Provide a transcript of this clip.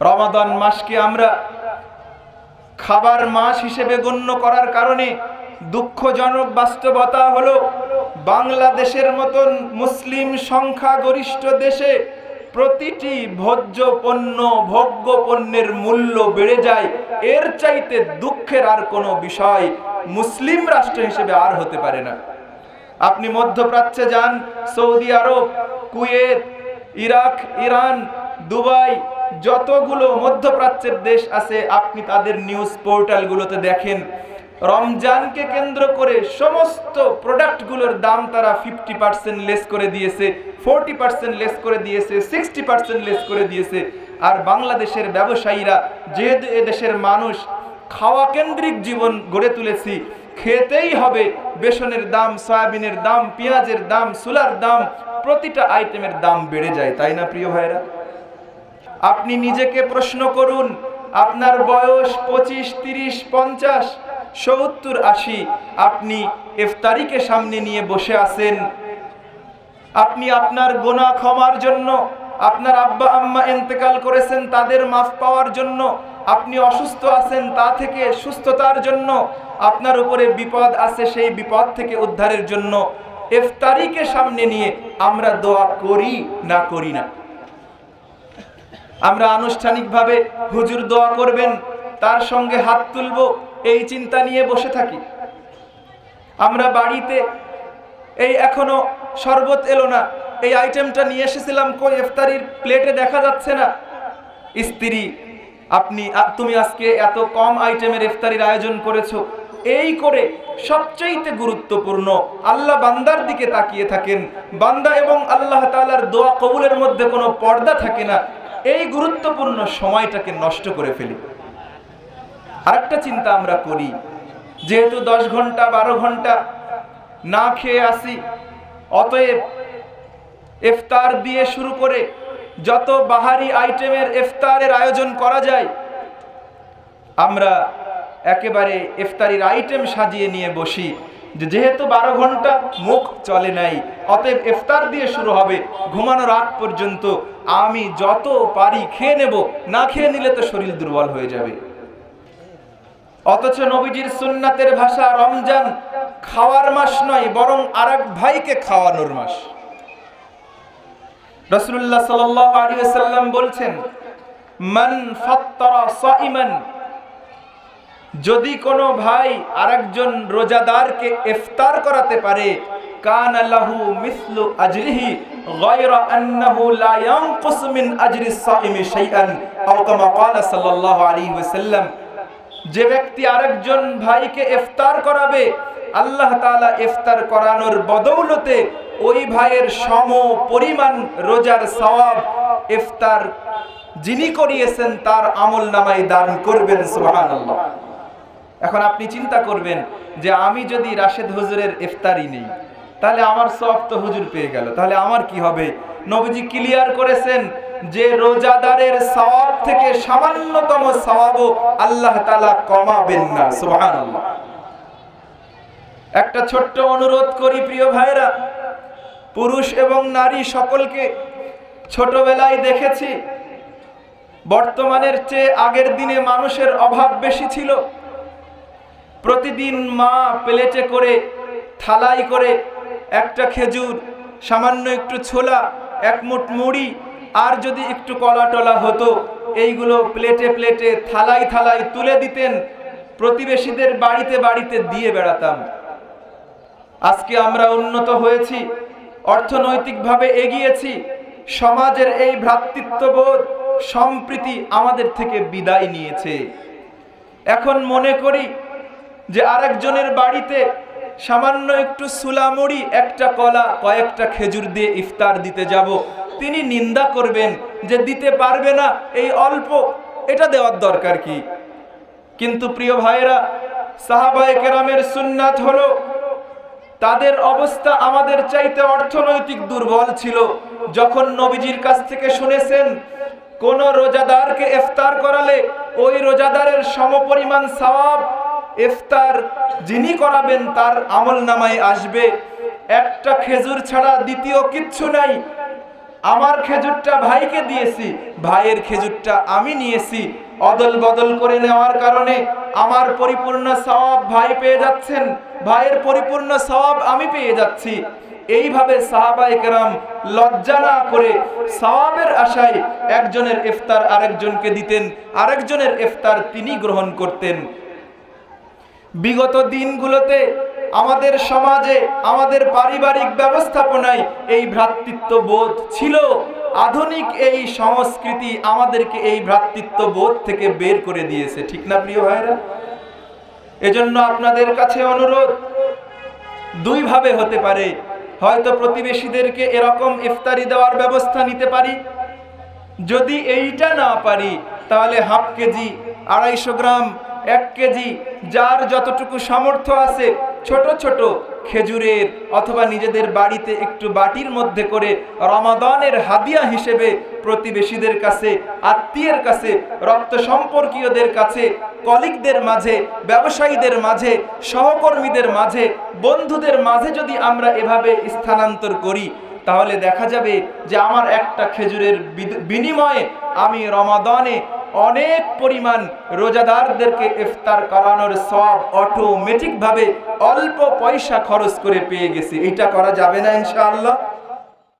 রমাদান মাসকে আমরা খাবার মাস হিসেবে গণ্য করার কারণে দুঃখজনক বাস্তবতা হলো বাংলাদেশের মতন মুসলিম সংখ্যাগরিষ্ঠ দেশে প্রতিটি ভোজ্য পণ্য ভোগ্য পণ্যের মূল্য বেড়ে যায়। এর চাইতে দুঃখের আর কোনো বিষয় মুসলিম রাষ্ট্র হিসেবে আর হতে পারে না। আপনি মধ্যপ্রাচ্যে যান, Saudi Arab, Kuwait, Iraq, Iran, Dubai যতগুলো মধ্যপ্রাচ্যের দেশ আছে, আপনি তাদের নিউজ পোর্টালগুলোতে দেখেন। রমজানকে কেন্দ্র করে সমস্ত প্রোডাক্টগুলোর দাম তারা ফিফটি পার্সেন্ট লেস করে দিয়েছে ফোরটি পার্সেন্ট লেস করে দিয়েছে সিক্সটি পার্সেন্ট লেস করে দিয়েছে। আর বাংলাদেশের ব্যবসায়ীরা, যেহেতু এদেশের মানুষ, খাওয়া কেন্দ্রিক জীবন গড়ে তুলেছি, খেতেই হবে বেসনের দাম, সয়াবিনের দাম, পেঁয়াজের দাম সুলার দাম, প্রতিটা আইটেমের দাম বেড়ে যায়, তাই না প্রিয় ভাইরা আপনি নিজেকে প্রশ্ন করুন, আপনার বয়স পঁচিশ, তিরিশ, পঞ্চাশ, সত্তর, আশি, আপনি ইফতারিকে সামনে নিয়ে বসে আছেন। আপনি আপনার গোনা ক্ষমার জন্য, আপনার আব্বা, আম্মা ইন্তেকাল করেছেন, তাদের মাফ পাওয়ার জন্য, আপনি অসুস্থ আছেন, তা থেকে সুস্থতার জন্য, আপনার উপরে বিপদ আছে, সেই বিপদ থেকে উদ্ধারের জন্য, ইফতারিকে সামনে নিয়ে আমরা দোয়া করি না করি না। আমরা আনুষ্ঠানিকভাবে হুজুর দোয়া করবেন, তার সঙ্গে হাত তুলব, এই চিন্তা নিয়ে বসে থাকি। আমরা বাড়িতে এই এখনও শরবত এলো না, এই আইটেমটা নিয়ে এসেছিলাম কই, ইফতারির প্লেটে দেখা যাচ্ছে না। স্ত্রী, আপনি তুমি আজকে এত কম আইটেমের ইফতারির আয়োজন করেছ, এই করে সবচাইতে গুরুত্বপূর্ণ আল্লাহ বান্দার দিকে তাকিয়ে থাকেন। বান্দা এবং আল্লাহ তাআলার দোয়া কবুলের মধ্যে কোনো পর্দা থাকে না এই গুরুত্বপূর্ণ সময়টাকে নষ্ট করে ফেলি। আরেকটা চিন্তা আমরা করি, যেহেতু দশ ঘণ্টা, বারো ঘণ্টা না খেয়ে আসি, অতএব ইফতার দিয়ে শুরু করে যত বাহারি আইটেমের ইফতারের আয়োজন করা যায়, আমরা একেবারে ইফতারির আইটেম সাজিয়ে নিয়ে বসি। যেহেতু বারো ঘণ্টা মুখ চলে নাই, অতএব ইফতার দিয়ে শুরু হবে, ঘুমানোর আগ পর্যন্ত। আমি যত পারি খেয়ে নেব, না খেয়ে নিলে তো শরীর দুর্বল হয়ে যাবে। অথচ নবীজির সুন্নাতের ভাষা রমজান খাওয়ার মাস নয়, বরং আরেক ভাইকে খাওয়ানোর মাস। রসুল্লাহ আলাইহি বলছেন, মান ফাত্তারা সাইমান যদি কোনো ভাই আরেকজন রোজাদারকে ইফতার করাতে পারে, কান লাহু মিসলু আজরিহি, গায়রা আন্নাহু লা ইয়ানকুস মিন আজরি সাইমি শাইআন, আও কামা ক্বালা সাল্লাল্লাহু আলাইহি ওয়াসাল্লাম, যে ব্যক্তি আরেকজন ভাইকে ইফতার করাবে, আল্লাহ তাআলা ইফতার করানোর বদৌলতে ওই ভাইয়ের সম পরিমাণ রোজার সওয়াব ইফতার যিনি করিয়েছেন তার আমল নামায় দান করবেন, সুবহানাল্লাহ। এখন আপনি চিন্তা করবেন যে আমি যদি রাশেদ হুজুরের ইফতারি নেই, তাহলে আমার সব তো হুজুর পেয়ে গেল। তাহলে আমার কি হবে? নবীজি ক্লিয়ার করেছেন যে রোজাদারের সওয়াব থেকে সামান্যতম সওয়াবও আল্লাহ তাআলা কমাবেন না। সুবহানাল্লাহ। একটা ছোট্ট অনুরোধ করি প্রিয় ভাইরা পুরুষ এবং নারী সকলকে ছোটবেলায় দেখেছি, বর্তমানের চেয়ে আগের দিনে মানুষের অভাব বেশি ছিল। প্রতিদিন মা প্লেটে করে থালাই করে, একটা খেজুর, সামান্য একটু ছোলা, এক মুঠ মুড়ি, আর যদি একটু কলা টলা হতো, এইগুলো প্লেটে প্লেটে থালাই থালাই তুলে দিতেন। প্রতিবেশীদের বাড়িতে বাড়িতে দিয়ে বেড়াতাম। আজকে আমরা উন্নত হয়েছি, অর্থনৈতিকভাবে এগিয়েছি, সমাজের এই ভ্রাতৃত্ববোধ সম্প্রীতি আমাদের থেকে বিদায় নিয়েছে। এখন মনে করি যে আরেকজনের বাড়িতে সামান্য একটু সুলামুড়ি, একটা কলা, কয়েকটা খেজুর দিয়ে ইফতার দিতে যাব। তিনি নিন্দা করবেন যে দিতে পারবে না, এই অল্প, এটা দেওয়ার দরকার কি? কিন্তু প্রিয় ভাইয়েরা, সাহাবায়ে কেরামের সুন্নাত হলো, তাদের অবস্থা আমাদের চাইতে অর্থনৈতিক দুর্বল ছিল। যখন নবীজির কাছ থেকে শুনেছেন, কোন রোজাদারকে ইফতার করালে ওই রোজাদারের সমপরিমাণ সওয়াব ইফতার যিনি করাবেন তার আমল নামায় আসবে। একটা খেজুর ছাড়া দ্বিতীয় কিচ্ছু নাই। আমার খেজুরটা ভাইকে দিয়েছি, ভাইয়ের খেজুরটা আমি নিয়েছি। অদল বদল করে নেওয়ার কারণে আমার পরিপূর্ণ সওয়াব ভাই পেয়ে যাচ্ছেন। ভাইয়ের পরিপূর্ণ সওয়াব আমি পেয়ে যাচ্ছি। এইভাবে সাহাবাই কেরাম লজ্জা না করে সওয়াবের আশায় একজনের ইফতার আরেকজনকে দিতেন, আরেকজনের ইফতার তিনি গ্রহণ করতেন। বিগত দিনগুলোতে আমাদের সমাজে, আমাদের পারিবারিক ব্যবস্থাপনায় এই ভ্রাতৃত্ব বোধ ছিল। আধুনিক এই সংস্কৃতি আমাদেরকে এই ভ্রাতৃত্ব বোধ থেকে বের করে দিয়েছে। ঠিক না, প্রিয় ভাইরা এজন্য আপনাদের কাছে অনুরোধ দুইভাবে হতে পারে। হয়তো প্রতিবেশীদেরকে এরকম ইফতারি দেওয়ার ব্যবস্থা নিতে পারি। যদি এইটা না পারি, তাহলে হাফ কেজি, আড়াইশো গ্রাম এক কেজি, যার যতটুকু সামর্থ্য আছে, ছোট ছোট খেজুরের অথবা নিজেদের বাড়িতে একটু বাটির মধ্যে করে রমাদানের হাদিয়া হিসেবে প্রতিবেশীদের কাছে, আত্মীয়ের কাছে, রক্ত সম্পর্কীয়দের কাছে, কলিগদের মাঝে, ব্যবসায়ীদের মাঝে, সহকর্মীদের মাঝে, বন্ধুদের মাঝে যদি আমরা এভাবে স্থানান্তর করি, তাহলে দেখা যাবে যে আমার একটা খেজুরের বিনিময়ে আমি রমাদানে অনেক পরিমাণ রোজাদারদেরকে ইফতার করানোর সব অটোমেটিকভাবে অল্প পয়সা খরচ করে পেয়ে গেছে। এটা করা যাবে না ইনশাআল্লাহ।